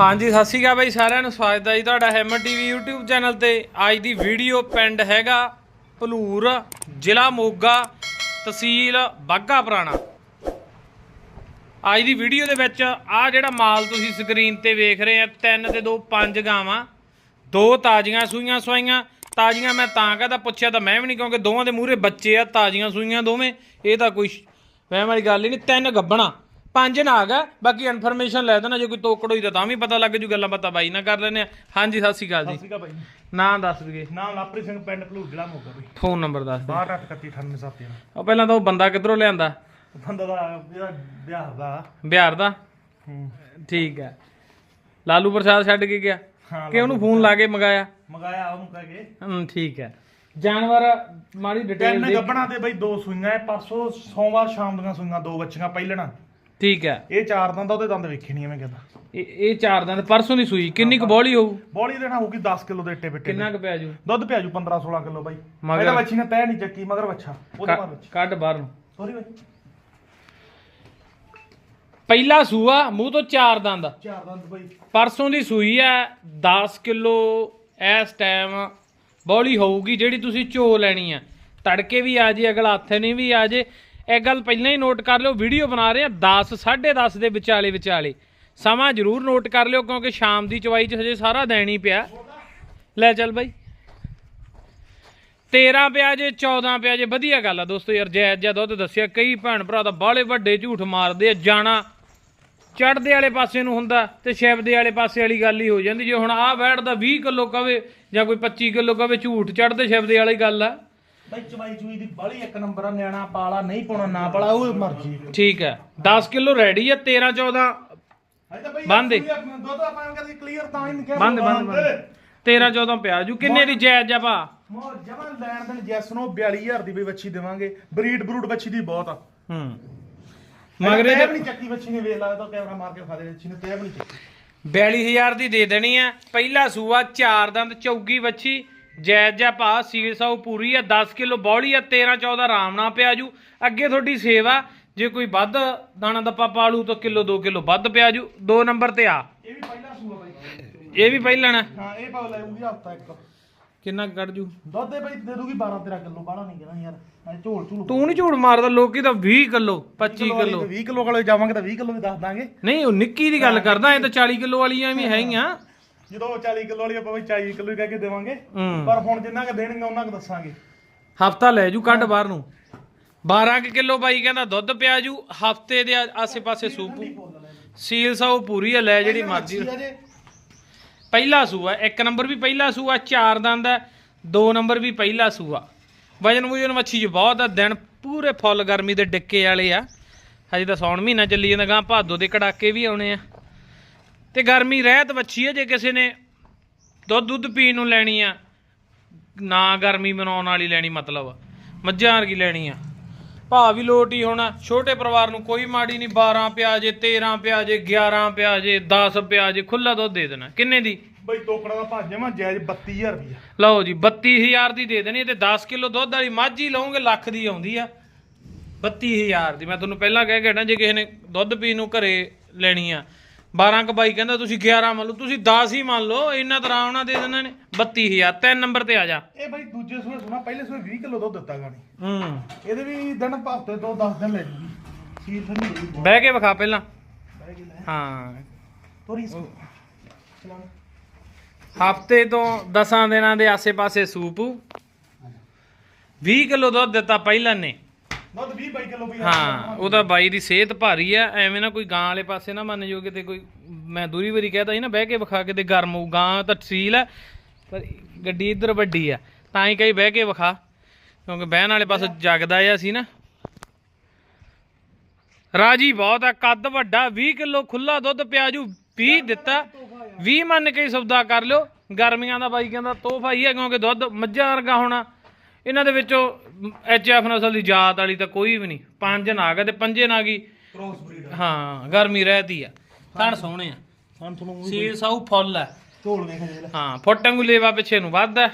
ਹਾਂਜੀ, ਸਤਿ ਸ਼੍ਰੀ ਅਕਾਲ ਬਾਈ ਸਾਰਿਆਂ ਨੂੰ। ਸਵਾਗਤ ਹੈ ਜੀ ਤੁਹਾਡਾ ਹੈਮਰ ਟੀਵੀ YouTube ਚੈਨਲ ਤੇ। ਅੱਜ ਦੀ ਵੀਡੀਓ ਪਿੰਡ ਹੈਗਾ ਭਲੂਰ, ਜ਼ਿਲ੍ਹਾ ਮੋਗਾ, ਤਹਿਸੀਲ ਬਾਘਾ ਪੁਰਾਣਾ। ਅੱਜ ਦੀ ਵੀਡੀਓ ਦੇ ਵਿੱਚ ਆ ਜਿਹੜਾ ਮਾਲ ਤੁਸੀਂ ਸਕਰੀਨ ਤੇ ਵੇਖ ਰਹੇ ਆ, ਤਿੰਨ ਤੇ ਦੋ, ਪੰਜ ਗਾਵਾਂ। ਦੋ ਤਾਜ਼ੀਆਂ ਸੂਈਆਂ ਸਵਾਈਆਂ। ਤਾਜ਼ੀਆਂ ਮੈਂ ਤਾਂ ਕਹਦਾ, ਪੁੱਛਿਆ ਤਾਂ ਮੈਂ ਵੀ ਨਹੀਂ, ਕਿਉਂਕਿ ਦੋਵਾਂ ਦੇ ਮੂਹਰੇ ਬੱਚੇ ਆ, ਤਾਜ਼ੀਆਂ ਸੂਈਆਂ ਦੋਵੇਂ। ਇਹ ਤਾਂ ਕੋਈ ਵਹਿਮ ਵਾਲੀ ਗੱਲ ਹੀ ਨਹੀਂ। ਤਿੰਨ ਗੱਬਣਾ। ਪੰਜ ਨਾਗ ਆ ਬਾਕੀ ਇਨਫੋਰਮੇਸ਼ਨ ਲੈ ਦੇਣਾ ਜੇ ਕੋਈ ਤੋਕੜ ਹੋਈ ਤਾਂ ਤਾਂ ਵੀ ਪਤਾ ਲੱਗ ਜੂ ਗੱਲਾਂ ਬਾਤਾਂ ਬਾਈ ਨਾਲ ਕਰ ਲੈਨੇ ਆ। ਹਾਂਜੀ ਸਤਿ ਸ਼੍ਰੀ ਅਕਾਲ ਜੀ। ਭਾਈ ਨਾਂ ਦੱਸ ਦਈਏ ਨਾਮ ਲਾਪਰੀ ਸਿੰਘ ਪਿੰਡ ਭਲੂਰ ਜ਼ਿਲ੍ਹਾ ਮੋਗਾ ਭਾਈ ਫੋਨ ਨੰਬਰ ਦੱਸ ਦੇ। 62319877 ਉਹ ਪਹਿਲਾਂ ਤਾਂ ਉਹ ਬੰਦਾ ਕਿੱਧਰੋਂ ਲਿਆਂਦਾ? ਬੰਦਾ ਦਾ ਇਹਦਾ ਵਿਆਹ ਦਾ। ਬਿਹਾਰ ਦਾ? ਹੂੰ। ਠੀਕ ਹੈ ਲਾਲੂ ਪ੍ਰਸਾਦ ਛੱਡ ਕੇ ਗਿਆ? ਹਾਂ ਕਿ ਉਹਨੂੰ ਫੋਨ ਲਾ ਕੇ ਮੰਗਾਇਆ? ਮਗਾਇਆ ਉਹਨੂੰ ਕਹਿ ਕੇ। ਹਮ ਠੀਕ ਹੈ ਜਾਨਵਰ ਮਾੜੀ ਡਿਟੇਲ ਤਿੰਨ ਦੇ ਗੱਬਣਾ ਤੇ ਬਈ ਦੋ ਸੂਈਆਂ ਇਹ ਪਰਸੋਂ ਸੋਮਵਾਰ ਸ਼ਾਮ ਦੀਆਂ ਸੂਈਆਂ ਦੋ ਬੱਚੀਆਂ ਪਹਿਲਣਾ। ਠੀਕ ਹੈ। ਇਹ ਚਾਰ ਦੰਦ ਆ, ਉਹਦੇ ਦੰਦ ਵੇਖੇ ਨਹੀਂ ਐਵੇਂ ਕਹਿੰਦਾ ਇਹ ਇਹ ਚਾਰ ਦਿਨ ਪਰਸੋਂ ਦੀ ਸੂਈ ਕਿੰਨੀ ਕੁ ਬੋਲੀ ਹੋਊ? ਬੋਲੀ ਦੇਣਾ ਹੋਊਗੀ 10 ਕਿਲੋ ਦੇ ਇੱਟੇ ਬਿੱਟੇ ਕਿੰਨਾ ਕੁ ਪਿਆ ਜੂ ਦੁੱਧ ਪਿਆ ਜੂ 15 16 ਕਿਲੋ ਬਾਈ। ਮਗਰ- ਇਹਦਾ ਬੱਚੀ ਨੇ ਤੈ ਨਹੀਂ ਚੱਕੀ ਮਗਰ ਬੱਚਾ ਉਹਦੇ ਬਾਅਦ ਕੱਢ ਬਾਹਰ ਨੂੰ। ਸੋਰੀ ਬਾਈ। ਪਹਿਲਾ ਸੂਆ ਮੂੰਹ ਤੋਂ ਚਾਰ ਦੰਦ। ਚਾਰ ਦੰਦ ਬਾਈ। ਪਰਸੋਂ ਦੀ ਸੂਈ ਹੈ 10 ਕਿਲੋ ਇਸ ਟਾਈਮ ਬੋਲੀ ਹੋਊਗੀ ਜਿਹੜੀ ਤੁਸੀਂ ਝੋ ਲੈਣੀ ਆ ਤੜਕੇ ਵੀ ਆ ਜੇ ਅਗਲਾ ਹੱਥੇ ਨਹੀਂ ਵੀ ਆ ਜੇ। ਇਹ ਗੱਲ ਪਹਿਲਾਂ ਹੀ ਨੋਟ ਕਰ ਲਿਓ ਵੀਡੀਓ ਬਣਾ ਰਹੇ ਆ 10 10:30 ਦੇ ਵਿਚਾਲੇ ਵਿਚਾਲੇ। ਸਮਾਂ ਜ਼ਰੂਰ ਨੋਟ ਕਰ ਲਿਓ, ਕਿਉਂਕਿ ਸ਼ਾਮ ਦੀ ਚਵਾਈ 'ਚ ਹਜੇ ਸਾਰਾ ਦਿਨ ਹੀ ਪਿਆ। ਲੈ ਚੱਲ ਬਾਈ। 13 ਪਿਆ ਜੇ 14 ਪਿਆ ਜੇ, ਵਧੀਆ ਗੱਲ ਆ ਦੋਸਤੋ ਯਾਰ ਜਾਇਜ਼ ਜਿਹਾ ਦੁੱਧ ਦੱਸਿਆ, ਕਈ ਭੈਣ ਭਰਾ ਤਾਂ ਬਾਹਲੇ ਵੱਡੇ ਝੂਠ ਮਾਰਦੇ ਆ, ਜਾਣਾ ਚੜਦੇ ਵਾਲੇ ਪਾਸੇ ਨੂੰ ਹੁੰਦਾ ਤੇ ਸ਼ਿਵਦੇ ਵਾਲੇ ਪਾਸੇ ਵਾਲੀ ਗੱਲ ਹੀ ਹੋ ਜਾਂਦੀ, ਜੇ ਹੁਣ ਆਹ ਵੈੜ ਦਾ 20 ਕਿਲੋ ਕਵੇ ਜਾਂ ਕੋਈ 25 ਕਿਲੋ ਕਵੇ, ਝੂਠ ਚੜਦੇ ਸ਼ਿਵਦੇ ਵਾਲੀ ਗੱਲ ਆ। ਬਾਈ ਚਵਾਈ ਚੂਈ ਦੀ ਬਾਲੀ ਇੱਕ ਨੰਬਰ ਆ ਨਿਆਣਾ ਪਾਲਾ ਨਹੀਂ ਪਾਉਣਾ ਨਾ ਪਾਲਾ ਉਹ ਮਰਜ਼ੀ ਠੀਕ ਹੈ। 10 ਕਿਲੋ ਰੈਡੀ ਆ 13 14 ਅਜੇ ਤਾਂ ਬਈ ਬੰਦ ਦੇ। ਦੁੱਧ ਆਪਾਂ ਕਹਿੰਦੇ ਕਲੀਅਰ ਤਾਂ ਹੀ ਨਹੀਂ ਕਿਹਾ ਬੰਦ ਬੰਦ ਬੰਦ। 13 14 ਪਿਆ ਜੂ। ਕਿੰਨੇ ਦੀ ਜਾਇਜ਼ ਆ ਭਾ? ਮੋ ਜਮਾਂ ਲੈਣ ਦੇਣ ਜੈਸ ਨੂੰ 42000 ਦੀ ਵੀ ਬੱਚੀ ਦੇਵਾਂਗੇ। ਬਰੀਡ ਬਰੂਡ ਬੱਚੀ ਦੀ ਬਹੁਤ ਆ। ਹੂੰ। ਮਗਰੇ ਦੇ ਨਹੀਂ ਚੱਕੀ ਬੱਚੀ ਨੇ ਵੇਖ ਲਾ ਤਾਂ ਕੈਮਰਾ ਮਾਰ ਕੇ ਖਾ ਦੇ ਨੇ ਤੇ ਵੀ ਨਹੀਂ ਚੱਕੀ। 42000 ਦੀ ਦੇ ਦੇਣੀ ਆ। ਪਹਿਲਾ ਸੂਆ ਚਾਰ ਦੰਦ ਚੌਗੀ ਵੱਛੀ। ਜਾਇਜ਼ ਜਿਹਾ ਭਾ ਸੀਲ ਪੂਰੀ ਆ 10 ਕਿਲੋ ਬੌਲੀ ਆ 13 14 ਆਰਾਮ ਨਾਲ ਪਿਆ ਜੂ ਅੱਗੇ ਤੁਹਾਡੀ ਸੇਵਾ ਜੇ ਕੋਈ ਵੱਧ ਦਾਣਾ ਦੱਪਾ ਪਾਲੂ ਤਾਂ ਕਿਲੋ 2 ਕਿਲੋ ਵੱਧ ਪਿਆ ਜੂ ਦੋ ਨੰਬਰ ਤੇ ਆ। ਇਹ ਵੀ ਪਹਿਲਾ ਸੂਆ ਬਾਈ। ਇਹ ਵੀ ਪਹਿਲਾਂ ਨਾ। ਹਾਂ ਇਹ ਪਾ ਲੈਊਗੀ ਹਫਤਾ ਇੱਕ। ਕਿੰਨਾ ਕੱਢ ਜੂ? ਦੁੱਧ ਦੇ ਬਾਈ ਦੇ ਦੂਗੀ 12 13 ਕਿਲੋ ਬਾਹਲਾ ਨਹੀਂ ਕਹਿਣਾ ਯਾਰ। ਐ ਝੋਲ ਝੂਲ ਤੂੰ ਨਹੀਂ ਝੂਠ ਮਾਰਦਾ ਲੋਕੀ ਤਾਂ 20 ਕਿਲੋ 25 ਕਿਲੋ 20 ਕਿਲੋ। ਕੋਲੇ ਜਾਵਾਂਗੇ ਤਾਂ 20 ਕਿਲੋ ਵੀ ਦੱਸ ਦਾਂਗੇ। ਨਹੀਂ ਉਹ ਨਿੱਕੀ ਦੀ ਗੱਲ ਕਰਦਾ ਇਹ ਤਾਂ 40 ਕਿਲੋ ਵਾਲੀਆਂ ਵੀ ਹੈਗੀਆਂ। ਜਦੋਂ 40 ਕਿਲੋ ਵਾਲੀ ਆਪਾਂ ਬਈ 40 ਕਿਲੋ ਹੀ ਕਹਿ ਕੇ ਦੇਵਾਂਗੇ ਹੂੰ। ਪਰ ਹੁਣ ਜਿੰਨਾ ਕ ਦੇਣਗੇ ਉਹਨਾਂ ਕ ਦੱਸਾਂਗੇ। ਹਫਤਾ ਲੈ ਜੂ ਕੱਢ ਬਾਹਰ ਨੂੰ। 12 ਕੁ ਕਿਲੋ ਬਾਈ ਕਹਿੰਦਾ ਦੁੱਧ ਪਿਆ ਜੂ ਹਫ਼ਤੇ ਦੇ ਆਸੇ ਪਾਸੇ ਸੂਪ ਸੀਲ ਸਾਊ ਪੂਰੀ ਆ ਲੈ ਜਿਹੜੀ ਮਰਜ਼ੀ। ਪਹਿਲਾ ਸੂਆ ਇੱਕ ਨੰਬਰ ਵੀ ਪਹਿਲਾ ਸੂਆ ਚਾਰ ਦੰਦ ਹੈ ਦੋ ਨੰਬਰ ਵੀ ਪਹਿਲਾ ਸੂਆ ਵਜਨ ਵੁਜਨ ਮੱਛੀ ਜੀ ਬਹੁਤ ਆ ਦਿਨ ਪੂਰੇ ਫੁੱਲ ਗਰਮੀ ਦੇ ਡਿੱਕੇ ਵਾਲੇ ਆ। ਹਜੇ ਤਾਂ ਸੌਣ ਮਹੀਨਾ ਚੱਲੀ ਜਾਂਦਾ ਗਾਂ ਭਾਦੋ ਦੇ ਕੜਾਕੇ ਵੀ ਆਉਣੇ ਆ। ਤੇ ਗਰਮੀ ਰਹਿਤ ਮੱਛੀ ਹੈ ਜੇ ਕਿਸੇ ਨੇ ਦੁੱਧ ਦੁੱਧ ਪੀਣ ਨੂੰ ਲੈਣੀ ਆ ਨਾ ਗਰਮੀ ਮਨਾਉਣ ਵਾਲੀ ਲੈਣੀ ਮਤਲਬ ਮੱਝਾਂ ਵਰਗੀ ਲੈਣੀ ਆ। ਭਾਅ ਵੀ ਲੋਟ ਹੀ ਹੋਣਾ ਛੋਟੇ ਪਰਿਵਾਰ ਨੂੰ ਕੋਈ ਮਾੜੀ ਨਹੀਂ 12 ਪਿਆ ਜੇ 13 ਪਿਆ ਜੇ 11 ਪਿਆ ਜੇ 10 ਪਿਆ ਜੇ ਖੁੱਲਾ ਦੁੱਧ ਦੇ ਦੇਣਾ। ਕਿੰਨੇ ਦੀ? ਬਈ ਟੋਕੜਾ ਦਾ ਭਾਜੇ ਮੈਂ ਜਾਇਜ਼ 32000 ਰੁਪਇਆ ਲਓ ਜੀ 32000 ਦੀ ਦੇ ਦੇਣੀ ਤੇ 10 ਕਿਲੋ ਦੁੱਧ ਵਾਲੀ ਮੱਝ ਹੀ ਲਓਗੇ ਲੱਖ ਦੀ ਆਉਂਦੀ ਆ। 32000 ਦੀ ਮੈਂ ਤੁਹਾਨੂੰ ਪਹਿਲਾਂ ਕਹਿ ਕੇ ਹਟਾਂ ਜੇ ਕਿਸੇ ਨੇ ਦੁੱਧ ਪੀਣ ਨੂੰ ਘਰੇ ਲੈਣੀ ਆ 12 ਕ ਬਾਈ ਕਹਿੰਦਾ ਤੁਸੀਂ 11 ਮੰਨ ਲਓ ਤੁਸੀਂ 10 ਹੀ ਮੰਨ ਲਓ ਇੰਨਾ ਤਾਂ ਆਰਾਮ ਨਾਲ ਦੇ ਦੇਣਾ ਨੇ 32000 ਤਿੰਨ ਨੰਬਰ ਤੇ ਆ ਜਾ। ਇਹ ਬਈ ਦੂਜੇ ਸੂਏ ਸੁਣਾ ਪਹਿਲੇ ਸੂਏ 20 ਕਿਲੋ ਦੁੱਧ ਦਿੱਤਾ ਗਾਣੀ। ਹੂੰ। ਇਹਦੇ ਵੀ ਦਿਨ ਹਫ਼ਤੇ ਤੋਂ 10 ਦਿਨ ਲੈ ਜੂਗੀ। ਸੀਲ ਹੋਈ। ਬਹਿ ਕੇ ਵਿਖਾ ਪਹਿਲਾਂ। ਬਹਿ ਕੇ ਲੈ ਹਾਂ। ਤੋਰੀ ਚਲਾ ਹਫ਼ਤੇ ਤੋਂ 10 ਦਿਨਾਂ ਦੇ ਆਸੇ-ਪਾਸੇ ਸੂਪ। 20 ਕਿਲੋ ਦੁੱਧ ਦਿੱਤਾ ਪਹਿਲਾਂ ਨੇ। ਦੁੱਧ 20 22 ਕਿਲੋ ਵੀ ਹਾਂ, ਉਹਦਾ ਬਾਈ ਦੀ ਸਿਹਤ ਭਾਰੀ ਆ, ਐਵੇਂ ਨਾ ਕੋਈ ਗਾਂ ਵਾਲੇ ਪਾਸੇ ਨਾ ਮੰਨ ਜੋ ਕਿਤੇ ਕੋਈ, ਮੈਂ ਦੂਰੀ ਵਾਰੀ ਕਹਿਤਾ ਸੀ ਨਾ, ਬਹਿ ਕੇ ਵਿਖਾ ਕੇ ਤੇ ਗਰਮ ਹੋਊ, ਗਾਂ ਤਾਂ ਤਸੀਲ ਆ, ਪਰ ਗੱਡੀ ਇੱਧਰ ਵੱਡੀ ਆ, ਤਾਂ ਹੀ ਕਹੀ ਬਹਿ ਕੇ ਵਿਖਾ, ਕਿਉਂਕਿ ਬਹਿਣ ਵਾਲੇ ਪਾਸੇ ਜਗਦਾ ਆ ਸੀ ਨਾ। ਰਾਜੀ ਬਹੁਤ ਆ, ਕੱਦ ਵੱਡਾ 20 ਕਿਲੋ ਖੁੱਲਾ ਦੁੱਧ ਪਿਆਜੂ 20 ਦਿੱਤਾ 20 ਮੰਨ ਕੇ ਹੀ ਸੌਦਾ ਕਰ ਲਿਓ, ਗਰਮੀਆਂ ਦਾ ਬਾਈ ਕਹਿੰਦਾ ਤੋਹਫਾ ਹੀ ਹੈ ਕਿਉਂਕਿ ਦੁੱਧ ਮੱਝਾਂ ਵਰਗਾ ਹੋਣਾ। ਇਹਨਾਂ ਦੇ ਵਿੱਚੋਂ ਐਚ ਐਫ ਨਸਲ ਦੀ ਜਾਤ ਵਾਲੀ ਤਾਂ ਕੋਈ ਵੀ ਨਹੀਂ। ਪੰਜ ਨਾਗ ਆ ਤੇ ਪੰਜੇ ਨਾਗੀ ਕ੍ਰੋਸ ਬਰੀਡ ਹਾਂ ਗਰਮੀ ਰਹਿਦੀ ਆ। ਥਣ ਸੋਹਣੇ ਆ। ਹਾਂ ਤੁਹਾਨੂੰ ਸਾਊ ਫੁੱਲ ਆ। ਝੋਲ ਵੇਖ ਲੈ। ਹਾਂ ਫੁੱਟ ਵਾਂਗੂ ਲੇਵਾ ਪਿੱਛੇ ਨੂੰ ਵੱਧ ਆ।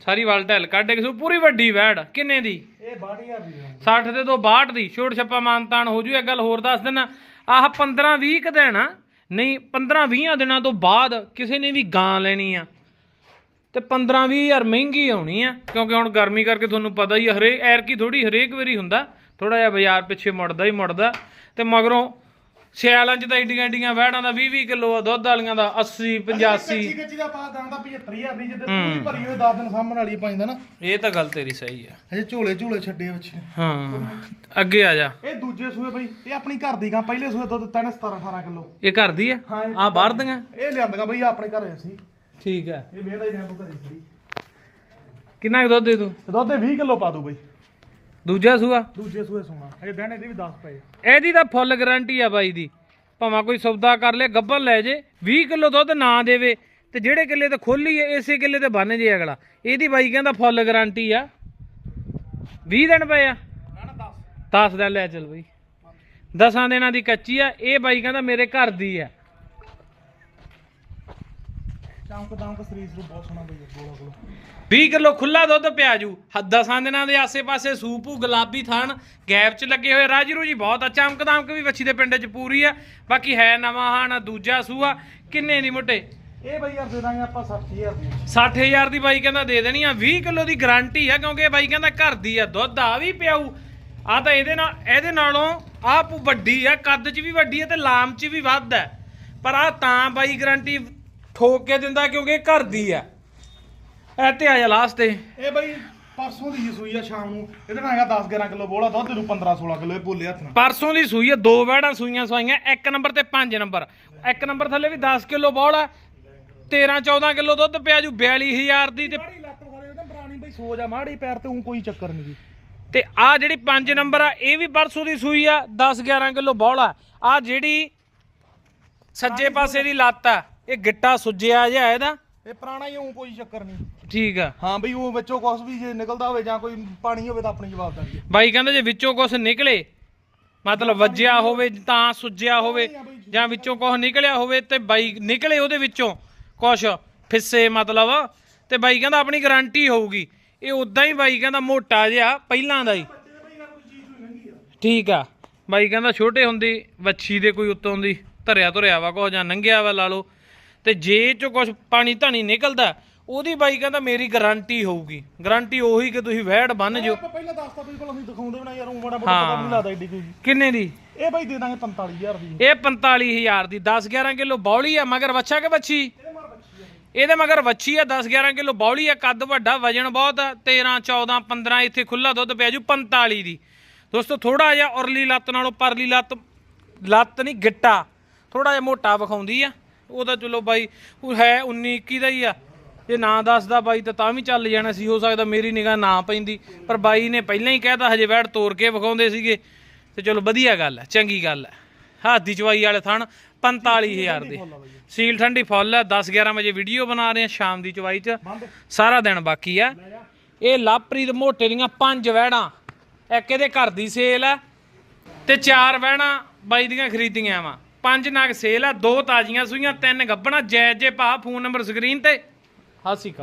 ਸਾਰੀ ਵਾਲ ਢਲ ਕੱਢ ਕੇ ਸੋ ਪੂਰੀ ਵੱਡੀ ਵੈੜ ਕਿੰਨੇ ਦੀ? ਇਹ 62000 ਦੀ ਹੈ 60 ਦੇ ਤੋਂ 62 ਦੀ। ਛੋਟ ਛੱਪਾ ਮਾਨਤਾਨ ਹੋ ਜੂ ਇੱਕ ਗੱਲ ਹੋਰ ਦੱਸ ਦਿੰਨਾ। ਆਹ 15 20 ਕ ਦੇਣਾ ਨਹੀਂ 15 20 ਦਿਨਾਂ ਤੋਂ ਬਾਅਦ ਕਿਸੇ ਨੇ ਵੀ ਗਾਂ ਲੈਣੀ ਆ। ਤੇ 15 20 ਹਜ਼ਾਰ ਮਹਿੰਗੀ ਆਉਣੀ ਆ ਕਿਉਂਕਿ ਹੁਣ ਗਰਮੀ ਕਰਕੇ ਤੁਹਾਨੂੰ ਪਤਾ ਹੀ ਆ, ਹਰੇਕ ਐਰ ਕੀ ਥੋੜੀ ਹਰੇਕ ਵਾਰੀ ਹੁੰਦਾ ਥੋੜਾ ਜਿਹਾ ਬਾਜ਼ਾਰ ਪਿੱਛੇ ਮੁੜਦਾ ਹੀ ਮੁੜਦਾ ਤੇ ਮਗਰੋਂ ਸਿਆਲਾਂ 'ਚ ਤਾਂ ਏਡੀਆਂ ਏਡੀਆਂ ਵਹਿੜਾਂ ਦਾ 20 20 ਕਿਲੋ ਦੁੱਧ ਵਾਲੀਆਂ ਦਾ 80 85 ਕੱਚੀ ਕੱਚੀ ਦਾ ਪਾ ਦਾਂਦਾ 75000 ਦੀ ਜਿੱਦ ਪੂਰੀ ਭਰੀ ਹੋਏ 10 ਦਿਨ ਸਾਹਮਣ ਵਾਲੀ ਪਾਈਂਦਾ ਨਾ। ਇਹ ਤਾਂ ਗੱਲ ਤੇਰੀ ਸਹੀ ਆ। ਹਜੇ ਝੋਲੇ ਝੋਲੇ ਛੱਡੇ ਵਿੱਚ ਹਾਂ ਅੱਗੇ ਆ ਜਾ। ਇਹ ਦੂਜੇ ਸੂਏ ਬਈ ਇਹ ਆਪਣੀ ਘਰ ਦੀ ਗਾਂ ਪਹਿਲੇ ਸੂਏ ਦੁੱਧ ਦਿੱਤਾ ਨੇ 17 18 ਕਿਲੋ। ਇਹ ਘਰ ਦੀ ਆ? ਆ ਬਾਹਰ ਦੀਆਂ? ਇਹ ਲਿਆਂਦੀਆਂ ਬਈ ਆਪਣੇ ਘਰੇ ਸੀ ਠੀਕ ਆ ਇਹ ਵੇਹਦਾ ਹੀ ਰਹਿ ਤੂੰ ਸੀ। ਕਿੰਨਾ ਕੁ ਦੁੱਧ ਦੇ ਤੂੰ? ਤੇ ਦੁੱਧ ਦੇ 20 ਕਿਲੋ ਪਾ ਦੂ ਬਈ। ਦੂਜਾ ਸੂਆ? ਦੂਜੇ ਸੂਏ ਸੋਣਾ ਹਜੇ ਬਹਿਣੇ ਦੇ ਵੀ 10 ਪਏ ਇਹਦੀ ਤਾਂ ਫੁੱਲ ਗਾਰੰਟੀ ਆ ਬਾਈ ਦੀ। ਭਾਵੇਂ ਕੋਈ ਸੌਦਾ ਕਰ ਲੇ ਗੱਬਨ ਲੈ ਜੇ। 20 ਕਿਲੋ ਦੁੱਧ ਨਾ ਦੇਵੇ ਤੇ ਜਿਹੜੇ ਕਿੱਲੇ ਤੇ ਖੋਲੀ ਏ ਇਸੇ ਕਿੱਲੇ ਤੇ ਬੰਨ ਜੇ ਅਗਲਾ। ਇਹਦੀ ਬਾਈ ਕਹਿੰਦਾ ਫੁੱਲ ਗਾਰੰਟੀ ਆ। 20 ਦਿਨ ਪਏ ਆ? ਨਾ ਨਾ 10 10 ਦਿਨ ਲੈ ਚੱਲ ਬਈ। ਦਸਾਂ ਦਿਨਾਂ ਦੀ ਕੱਚੀ ਆ। ਇਹ ਬਾਈ ਕਹਿੰਦਾ ਮੇਰੇ ਘਰ ਦੀ ਆ। ਚਮਕ ਦਮਕ ਸਰੀਰ ਨੂੰ ਬਹੁਤ ਸੋਹਣਾ ਬਈ ਗੋਲਾ ਗੋਲਾ। 20 ਕਿਲੋ ਖੁੱਲਾ ਦੁੱਧ ਪਿਆ ਜੂ। ਹ- ਦਸਾਂ ਦਿਨਾਂ ਦੇ ਆਸੇ-ਪਾਸੇ ਸੂਪੂ ਗੁਲਾਬੀ ਥਣ ਗੈਪ 'ਚ ਲੱਗੇ ਹੋਏ ਰਾਜਰੂ ਜੀ ਬਹੁਤ ਆ। ਚਮਕ ਦਮਕ ਵੀ ਵੱਛੀ ਦੇ ਪਿੰਡ 'ਚ ਪੂਰੀ ਆ। ਬਾਕੀ ਹੈ ਨਵਾਂ ਹਾਣ ਦੂਜਾ ਸੂਆ। ਕਿੰਨੇ ਦੀ ਮੋਟੇ? ਇਹ ਬਈ ਯਾਰ ਦੇ ਦਾਂਗੇ ਆਪਾਂ 60000 ਦੀ। 60000 ਦੀ ਬਾਈ ਕਹਿੰਦਾ ਦੇ ਦੇਣੀ ਆ। 20 ਕਿਲੋ ਦੀ ਗਾਰੰਟੀ ਆ ਕਿਉਂਕਿ ਬਾਈ ਕਹਿੰਦਾ ਘਰ ਦੀ ਆ। ਦੁੱਧ ਆ ਵੀ ਪਿਆਊ। ਆ ਤਾਂ ਇਹਦੇ ਨਾਲ ਇਹਦੇ ਨਾਲੋਂ ਆਪ ਵੱਡੀ ਆ। ਕੱਦ 'ਚ ਵੀ ਵੱਡੀ ਆ ਤੇ ਲਾਮ 'ਚ ਵੀ ਵੱਧ ਆ। ਪਰ ਆ ਤਾਂ ਬਾਈ ਗਾਰੰਟੀ ਠੋਕ ਕੇ ਦਿੰਦਾ ਕਿਉਂਕਿ ਇਹ ਘਰ ਦੀ ਆ। ਐ ਤੇ ਆ ਜਾ ਲਾਸਟ ਤੇ ਇਹ ਬਈ ਪਰਸੋਂ ਦੀ ਜੀ ਸੂਈ ਆ ਸ਼ਾਮ ਨੂੰ। ਇਹਦੇ ਨਾਲ ਹੈਗਾ 10 11 ਕਿਲੋ ਬੋਲਾ ਦੁੱਧ ਨੂੰ 15 16 ਕਿਲੋ ਇਹ ਬੋਲੇ ਹੱਥ ਨਾਲ। ਪਰਸੋਂ ਦੀ ਸੂਈ ਆ ਦੋ ਵੈੜਾਂ ਸੂਈਆਂ ਸਵਾਈਆਂ ਇੱਕ ਨੰਬਰ ਤੇ ਪੰਜ ਨੰਬਰ। ਇੱਕ ਨੰਬਰ ਥੱਲੇ ਵੀ 10 ਕਿਲੋ ਬੌਲ ਆ 13 14 ਕਿਲੋ ਦੁੱਧ ਪਿਆ ਜੂ 42000 ਦੀ ਤੇ ਮਾੜੀ ਲੱਤ ਉਹਦਾ ਬਈ ਸੋਜ ਆ ਮਾੜੀ ਪੈਰ ਤੇ ਉਹ ਕੋਈ ਚੱਕਰ ਨਹੀਂ ਜੀ। ਤੇ ਆ ਜਿਹੜੀ 5 ਨੰਬਰ ਆ ਇਹ ਵੀ ਪਰਸੋਂ ਦੀ ਸੂਈ ਆ 10 11 ਕਿਲੋ ਬੌਲ ਆ ਆ ਜਿਹੜੀ ਸੱਜੇ ਪਾਸੇ ਦੀ ਲੱਤ ਆ ਇਹ ਗਿੱਟਾ ਸੁੱਜਿਆ ਜਿਹਾ ਇਹਦਾ? ਇਹ ਪੁਰਾਣਾ ਹੀ ਉਹ ਕੋਈ ਚੱਕਰ ਨਹੀਂ। ਠੀਕ ਆ। ਹਾਂ ਬਈ ਉਹ ਵਿੱਚੋਂ ਕੁਛ ਵੀ ਜੇ ਨਿਕਲਦਾ ਹੋਵੇ ਜਾਂ ਕੋਈ ਪਾਣੀ ਹੋਵੇ ਤਾਂ ਆਪਣੀ ਜਵਾਬਦਾਰੀ ਹੈ ਬਾਈ ਕਹਿੰਦਾ ਜੇ ਵਿੱਚੋਂ ਕੁਝ ਨਿਕਲੇ ਮਤਲਬ ਵੱਜਿਆ ਹੋਵੇ ਤਾਂ ਸੁੱਜਿਆ ਹੋਵੇ ਜਾਂ। ਵਿੱਚੋਂ ਕੁਝ ਨਿਕਲਿਆ ਹੋਵੇ ਤੇ ਬਾਈ ਨਿਕਲੇ ਉਹਦੇ ਵਿੱਚੋਂ ਕੁਝ ਫਿੱਸੇ ਮਤਲਬ। ਤੇ ਬਾਈ ਕਹਿੰਦਾ ਆਪਣੀ ਗਾਰੰਟੀ ਹੋਊਗੀ। ਇਹ ਉਦਾਂ ਹੀ ਬਾਈ ਕਹਿੰਦਾ ਮੋਟਾ ਜਿਹਾ ਪਹਿਲਾਂ ਦਾ ਹੀ। ਠੀਕ ਆ। ਬਾਈ ਕਹਿੰਦਾ ਛੋਟੇ ਹੁੰਦੀ ਵੱਛੀ ਦੇ ਕੋਈ ਉੱਤੋਂ ਦੀ ਧਰਿਆ ਧਰਿਆ ਵਾ ਕੁਝ ਜਾਂ ਨੰਗਿਆ ਵਾ ਲਾ ਲਓ। ਤੇ ਜੇ ਚੋਂ ਕੁਝ ਪਾਣੀ ਧਣੀ ਨਿਕਲਦਾ ਉਹਦੀ ਬਾਈ ਕਹਿੰਦਾ ਮੇਰੀ ਗਾਰੰਟੀ ਹੋਊਗੀ। ਗਾਰੰਟੀ ਉਹੀ ਕਿ ਤੁਸੀਂ ਵਹਿੜ ਬੰਨ ਜਿਓ। ਆਪਾਂ ਪਹਿਲਾਂ ਦੱਸਤਾ ਕੋਲ ਅਸੀਂ ਦਿਖਾਉਂਦੇ ਵੀ ਨਾ ਯਾਰ ਉਹ ਪਤਾ ਵੀ ਨਹੀਂ ਲੱਗਦਾ ਏਡੀ ਕੋਈ ਕਿੰਨੇ ਦੀ? ਇਹ ਬਈ ਦੇ ਦਾਂਗੇ 45000 ਦੀ। ਇਹ 45000 ਦੀ। 10 11 ਕਿਲੋ ਬੌਲੀ ਆ ਮਗਰ ਵੱਛਾ ਕਿ ਵੱਛੀ? ਇਹਦੇ ਮਗਰ ਵੱਛੀ ਆ 10 11 ਕਿਲੋ ਬੌਲੀ ਆ ਕੱਦ ਵੱਡਾ ਵਜਨ ਬਹੁਤ ਆ 13 14 15 ਇੱਥੇ ਖੁੱਲਾ ਦੁੱਧ ਪਿਆ ਜੂ 45 ਦੀ। ਦੋਸਤੋ ਥੋੜਾ ਜਿਹਾ ਉਰਲੀ ਲੱਤ ਨਾਲੋਂ ਪਰਲੀ ਲੱਤ ਲੱਤ ਨਹੀਂ ਗਿੱਟਾ। ਥੋੜਾ ਜਿਹਾ ਮੋਟਾ ਵਿਖਾਉਂਦੀ ਆ। ਉਹ ਤਾਂ ਚਲੋ ਬਾਈ, ਉਹ ਹੈ 19 21 ਦਾ ਹੀ ਆ। ਜੇ ਨਾ ਦੱਸਦਾ ਬਾਈ ਤਾਂ ਤਾਂ ਵੀ ਚੱਲ ਜਾਣਾ ਸੀ, ਹੋ ਸਕਦਾ ਮੇਰੀ ਨਿਗਾਹ ਨਾ ਪੈਂਦੀ। ਪਰ ਬਾਈ ਨੇ ਪਹਿਲਾਂ ਹੀ ਕਹਿਤਾ, ਹਜੇ ਵੈੜ ਤੋੜ ਕੇ ਵਿਖਾਉਂਦੇ ਸੀਗੇ। ਤੇ ਚਲੋ ਵਧੀਆ ਗੱਲ ਹੈ, ਚੰਗੀ ਗੱਲ ਹੈ। ਹੱਥ ਦੀ ਚਵਾਈ ਵਾਲੇ ਥਣ 45000 ਦੇ। ਸੀਲ ਠੰਡੀ ਫੁੱਲ ਹੈ 10 11 ਵਜੇ ਵੀਡੀਓ ਬਣਾ ਰਹੇ ਆ ਸ਼ਾਮ ਦੀ ਚਵਾਈ 'ਚ। ਸਾਰਾ ਦਿਨ ਬਾਕੀ ਆ ਇਹ ਲਾਪਰੀਤ ਮੋਟੇ ਦੀਆਂ ਪੰਜ ਵਹਿੜਾਂ ਇੱਕ ਇਹਦੇ ਘਰ ਦੀ ਸੇਲ ਹੈ ਤੇ ਚਾਰ ਵਹਿੜਾਂ ਬਾਈ ਦੀਆਂ ਖਰੀਦੀਆਂ ਵਾ। ਪੰਜ ਨਾਗ ਸੇਲ ਆ, ਦੋ ਤਾਜ਼ੀਆਂ ਸੂਈਆਂ, ਤਿੰਨ ਗੱਬਣਾ, ਜੈ ਜੇ ਭਾ, ਫੋਨ ਨੰਬਰ ਸਕਰੀਨ ਤੇ। ਹਾਸੀ ਖਾ